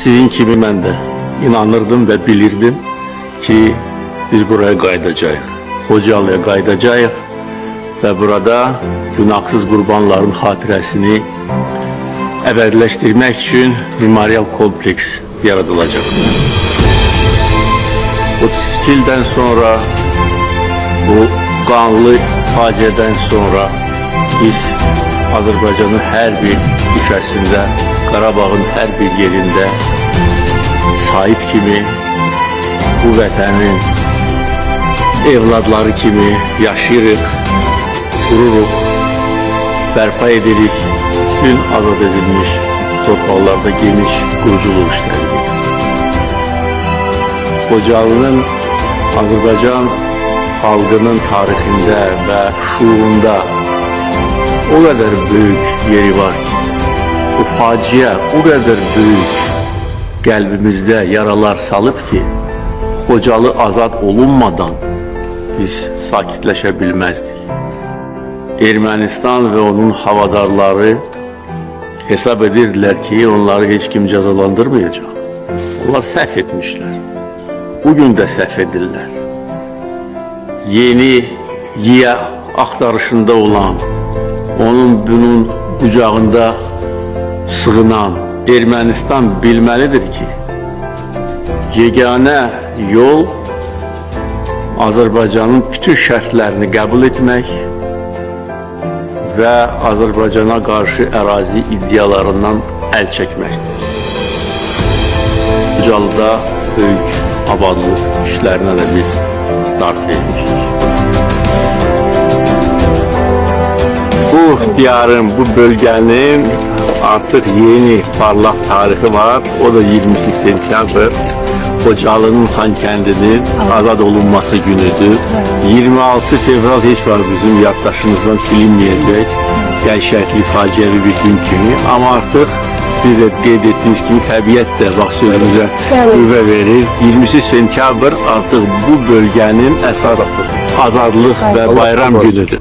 Sizin kimi mən də inanırdım və bilirdim ki, biz buraya qayıdacağıq. Xocalıya qayıdacağıq və burada günahsız qurbanların xatirəsini əbədiləşdirmək üçün memorial kompleks yaradılacaq. 32 ildən sonra bu qanlı faciədən sonra biz Azərbaycanın hər bir düşəsində, Qarabağın hər bir yerində sahip kimi bu vətənin evladları kimi yaşayırıq, qururuq, bərpa edirik. Bütün azad edilmiş torpaqlarda geniş quruculuq işləririk. Qocalının Azərbaycan xalqının tarixində və şuurunda o qədər böyük yeri var ki, bu faciə o qədər böyük qəlbimizdə yaralar salıb ki, Xocalı azad olunmadan biz sakitləşə bilməzdik. Ermənistan və onun havadarları hesab edirdilər ki, onları heç kim cəzalandırmayacaq. Onlar səhv etmişlər. Bugün də səhv edirlər. Yeni yiyə axtarışında olan, onun bunun qucağında sığınan Ermənistan bilməlidir ki, yeganə yol Azərbaycanın bütün şərtlərini qəbul etmək və Azərbaycana qarşı ərazi iddialarından əl çəkməkdir. Ucalıda böyük abadlıq işlərinə də biz start vermişik. Bu diyarın, bu bölgenin artık yeni parlak tarihi var. O da 20 sentyabr. Kocalı'nın Hankəndi'nin azad olunması günüdür. 26 fevral hiç var bizim yaklaşımızdan silinmeyecek. Dəhşətli, faciəvi bir gün kimi. Ama artık siz de qeyd etdiyiniz kimi təbiət də bax sözünüzə qüvvə verir. 20 sentyabr artıq bu bölgenin əsas azadlıq və bayram günüdür.